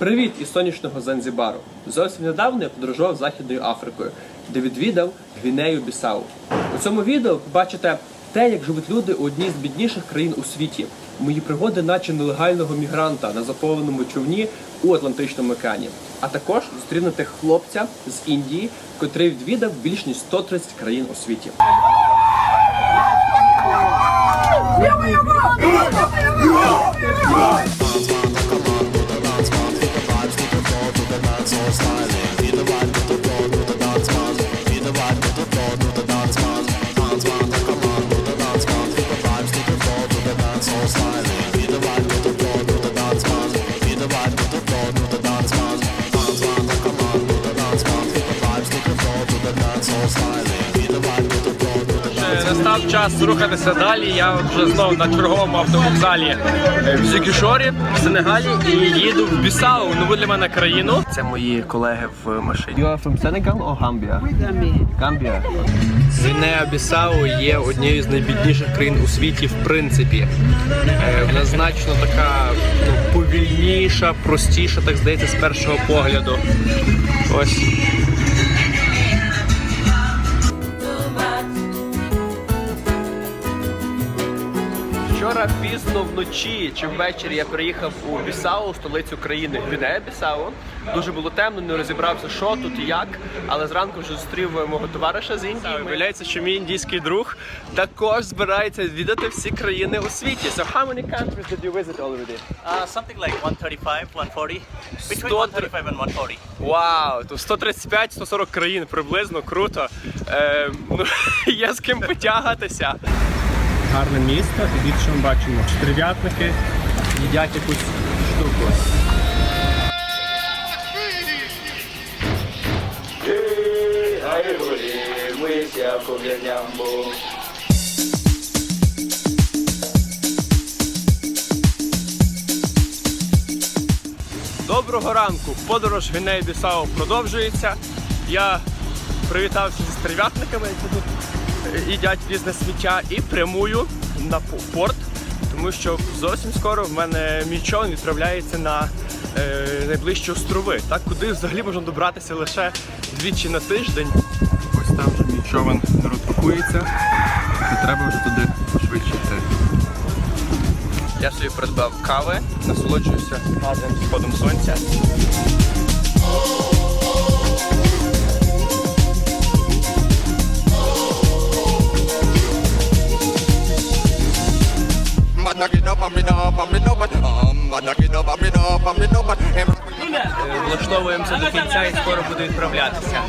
Привіт із сонячного Занзібару. Зовсім недавно я подорожував Західною Африкою, де відвідав Гвінею Бісау. У цьому відео побачите те, як живуть люди у одній з бідніших країн у світі. Мої пригоди, наче нелегального мігранта на заповненому човні у Атлантичному океані. А також зустрінути хлопця з Індії, котрий відвідав більш ніж 130 країн у світі. Настав час рухатися далі. Я вже знову на черговому автовокзалі в Зюкішорі, в Сенегалі і їду в Бісау, нову для мене країну. Це мої колеги в машині. You are from Senegal or Gambia? Gambia. Гвінея Бісау є однією з найбідніших країн у світі, в принципі. Е, Вона значно така ну, повільніша, простіша, так здається, з першого погляду. Ось. Вчора пізно вночі чи ввечері я приїхав у Бісау, столицю країни Гвінея Бісау. Дуже було темно, не розібрався, що тут і як. Але зранку вже зустрів мого товариша з Індії. Виявляється, що мій індійський друг також збирається відвідати всі країни у світі. So how many countries did you visit already? Uh, something like 135, 140. Between 135 and 140. Вау, то 135-140 країн приблизно, круто. Е, ну, є з ким потягатися. Гарне місто, і що ми бачимо стрілятники їдять якусь штуку. Доброго ранку! Подорож Гвінеї Бісау продовжується. Я привітався зі стрілятниками, які тут їдять різне сміття, і прямую на порт, тому що зовсім скоро в мене мій човен відправляється на е, найближчі острови, так куди взагалі можна добратися лише двічі на тиждень. Ось там вже мій човен розпакується, і треба вже туди швидше йти. Я собі придбав кави, насолоджуюся гарним сходом сонця. Влаштовуємося до кінця і скоро буду відправлятися.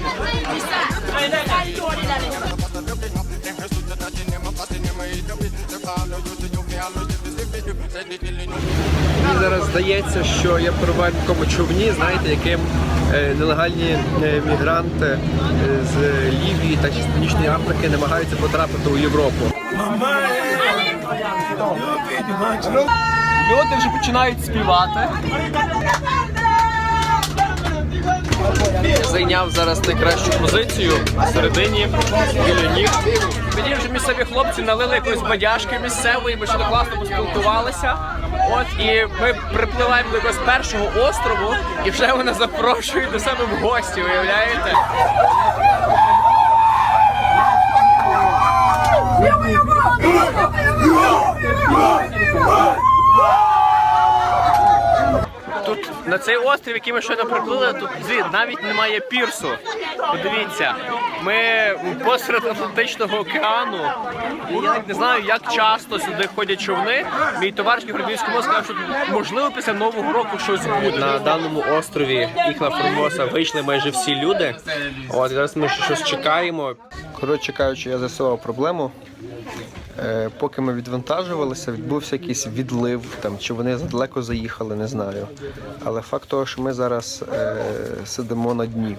Мені зараз здається, що я перебуваю в такому човні, знаєте, яким е, нелегальні е, мігранти е, з Лівії та з Північної Африки намагаються потрапити у Європу. Люди вже починають співати. Зайняв зараз найкращу позицію середині біля ніг. Мені вже місцеві хлопці налили якоїсь бадяжки місцевої, ми ще класно поспілкувалися. От і ми припливаємо до якогось першого острову, і вже вона запрошує до себе в гості, уявляєте? Тут на цей острів, який ми щойно приплили, тут навіть немає пірсу. Подивіться, ми посеред Атлантичного океану. Я не знаю, як часто сюди ходять човни. Мій товариш Європейському сказав, що можливо після нового року щось буде. На даному острові Ікла Формоса вийшли майже всі люди. От зараз ми ще щось чекаємо. Коротше кажучи, я з'ясував проблему. Е, Поки ми відвантажувалися, відбувся якийсь відлив, там, чи вони задалеко заїхали, не знаю. Але факт того, що ми зараз е, сидимо на дні,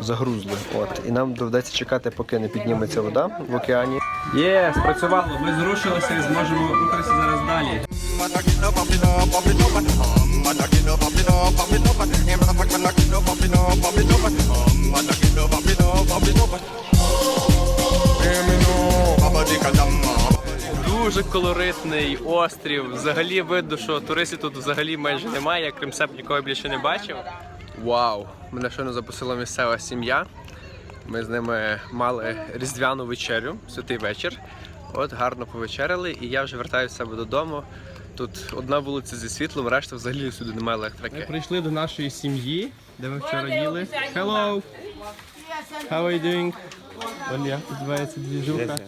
загрузли. От, і нам доведеться чекати, поки не підніметься вода в океані. Є, спрацювало. Ми зрушилися і зможемо рухатися зараз далі. Колоритний острів. Взагалі видно, що туристів тут взагалі майже немає. Я крім себе нікого більше не бачив. Вау! Мене щойно запустила місцева сім'я. Ми з ними мали різдвяну вечерю, святий вечір. От гарно повечеряли, і я вже вертаюся себе додому. Тут одна вулиця зі світлом, решта взагалі сюди немає електрики. Ми прийшли до нашої сім'ї, де ми вчора їли. Hello! How are you doing? Вон як називається двіжуха.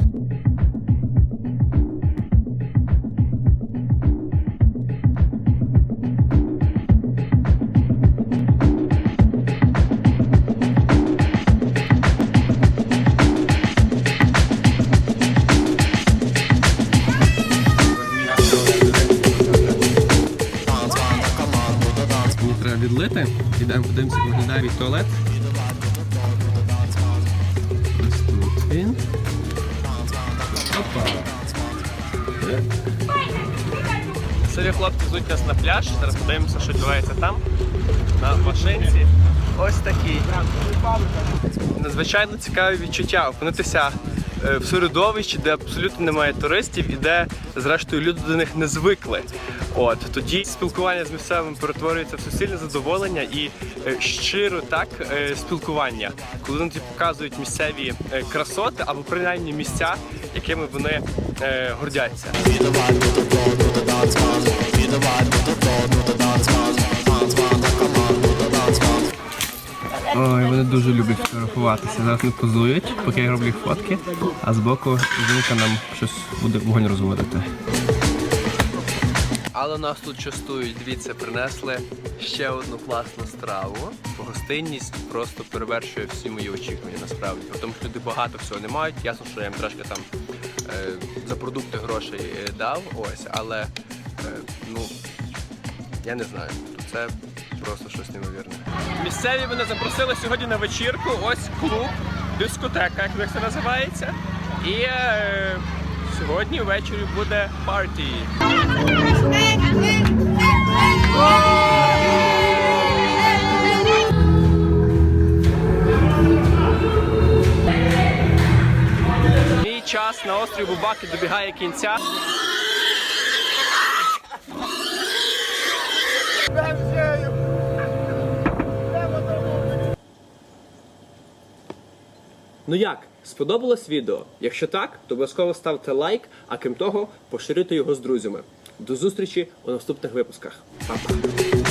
Ідемо подивимося, як виглядає мій туалет. Ось тут він. Опа. Сирі хлопці звуть нас на пляж. Зараз подивимося, що відбувається там. На машинці. Ось такий. Надзвичайно цікаве відчуття опинитися в середовищі, де абсолютно немає туристів і де, зрештою, люди до них не звикли. От тоді спілкування з місцевими перетворюється в суцільне задоволення і е, щиро так е, спілкування, коли вони показують місцеві е, красоти або принаймні місця, якими вони е, гордяться. Ой, вони дуже люблять фотографуватися. Зараз не позують, поки я роблю фотки, а збоку жінка нам щось буде вогонь розводити. Але нас тут частують, дивіться, принесли ще одну класну страву. Гостинність просто перевершує всі мої очікування насправді. Тому, що люди багато всього не мають. Ясно, що я їм трошки там е, за продукти грошей е, дав, ось, але е, ну я не знаю. Це просто щось неймовірне. Місцеві мене запросили сьогодні на вечірку. Ось клуб, дискотека, як це називається. І е, сьогодні ввечері буде парті. Мій час на острові Бубаки добігає кінця. Ну як, сподобалось відео? Якщо так, то обов'язково ставте лайк, а крім того, поширюйте його з друзями. До зустрічі у наступних випусках. Па-па!